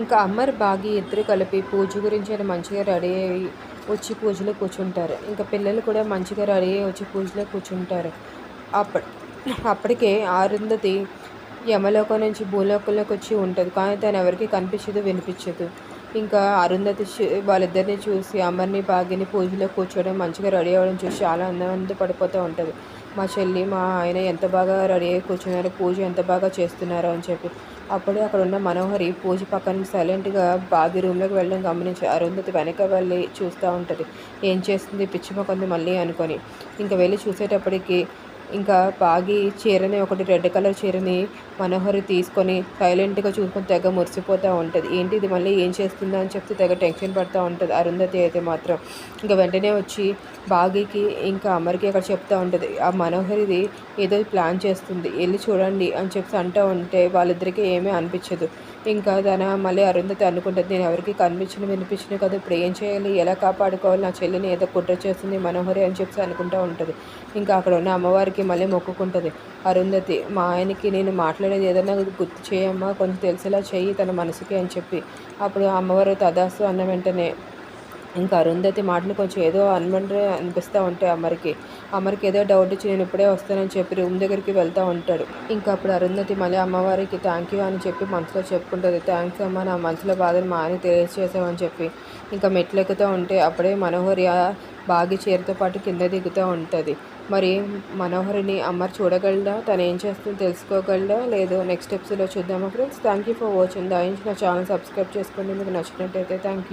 ఇంకా అమ్మర్ బాగి ఇద్దరు కలిపి పూజ గురించి అని మంచిగా రెడీ అయ్యి వచ్చి పూజలో కూర్చుంటారు. ఇంకా పిల్లలు కూడా మంచిగా రెడీ అయ్యి వచ్చి పూజలో కూర్చుంటారు. అప్పటి అప్పటికే ఆరుంధతి యమలోకం నుంచి భూలోకంలోకి వచ్చి ఉంటుంది. కానీ తను ఎవరికి కనిపించదు వినిపించదు. ఇంకా అరుంధతి వాళ్ళిద్దరిని చూసి అమ్మర్ని బాగిని పూజలో కూర్చోవడం మంచిగా రెడీ అవ్వడం చూసి చాలా ఆనంద పడిపోతూ ఉంటుంది. మా చెల్లి మా ఆయన ఎంత బాగా రెడీ అయ్యి కూర్చున్నారు పూజ ఎంత బాగా చేస్తున్నారు అని చెప్పి. అప్పుడే అక్కడ ఉన్న మనోహరి పూజ పక్కన సైలెంట్గా బాబీ రూమ్లోకి వెళ్ళడం గమనించి అరుంధతి వెనక వెళ్ళి చూస్తూ ఉంటుంది. ఏం చేస్తుంది? పిచ్చి మొక్కంది మళ్ళీ అనుకొని. ఇంకా వెళ్ళి చూసేటప్పటికి ఇంకా బాగి చీరని ఒకటి రెడ్ కలర్ చీరని మనోహరి తీసుకొని సైలెంట్గా చూసుకొని తెగ మురిసిపోతూ ఉంటుంది. ఏంటి ఇది? మళ్ళీ ఏం చేస్తుందో అని చెప్తే తెగ టెన్షన్ పడుతూ ఉంటుంది. అరుంధతి అయితే మాత్రం. ఇంకా వెంటనే వచ్చి బాగికి ఇంకా అమర్కి అక్కడ చెప్తూ ఉంటుంది. ఆ మనోహరిది ఏదో ప్లాన్ చేస్తుంది. వెళ్ళి చూడండి అని చెప్పి అంటూ ఉంటే వాళ్ళిద్దరికీ ఏమీ అనిపించదు. ఇంకా తన మళ్ళీ అరుంధతి అనుకుంటుంది నేను ఎవరికి కనిపించిన వినిపించిన కదా. ఇప్పుడు ఏం చేయాలి? ఎలా కాపాడుకోవాలి? నా చెల్లిని ఏదో కుట్ర చేస్తుంది మనోహరి అని చెప్పి అనుకుంటూ ఉంటుంది. ఇంకా అక్కడ ఉన్న అమ్మవారికి మళ్ళీ మొక్కుకుంటుంది. అరుంధతి మా ఆయనకి నేను మాట్లాడేది ఏదైనా గుర్తు చేయమ్మా కొంచెం తెలిసేలా చెయ్యి తన మనసుకి అని చెప్పి. అప్పుడు అమ్మవారు తదాస్తు అన్న వెంటనే ఇంకా అరుంధతి మాటలు కొంచెం ఏదో అనమంటే అనిపిస్తూ ఉంటాయి అమ్మరికి. అమ్మరికి ఏదో డౌట్ వచ్చి నేను ఇప్పుడే వస్తానని చెప్పి రూమ్ దగ్గరికి వెళ్తూ ఉంటాడు. ఇంకా అప్పుడు అరుంధతి మళ్ళీ అమ్మవారికి థ్యాంక్ యూ అని చెప్పి మనసులో చెప్పుకుంటుంది. థ్యాంక్స్ అమ్మ నా మనసులో బాధను మా ఆయన తెలియజేసామని చెప్పి. ఇంకా మెట్లు ఎక్కుతూ ఉంటే అప్పుడే మనోహరి బాగి చీరతో పాటు కింద దిగుతూ ఉంటుంది. మరి మనోహరిని అమ్మర్ చూడగలడా? తను ఏం చేస్తుందో తెలుసుకోగలడా? లేదో నెక్స్ట్ స్టెప్స్లో చూద్దామా friends thank you for watching దయించి నా ఛానల్ సబ్స్క్రైబ్ చేసుకోండి. మీకు నచ్చినట్టయితే థ్యాంక్ యూ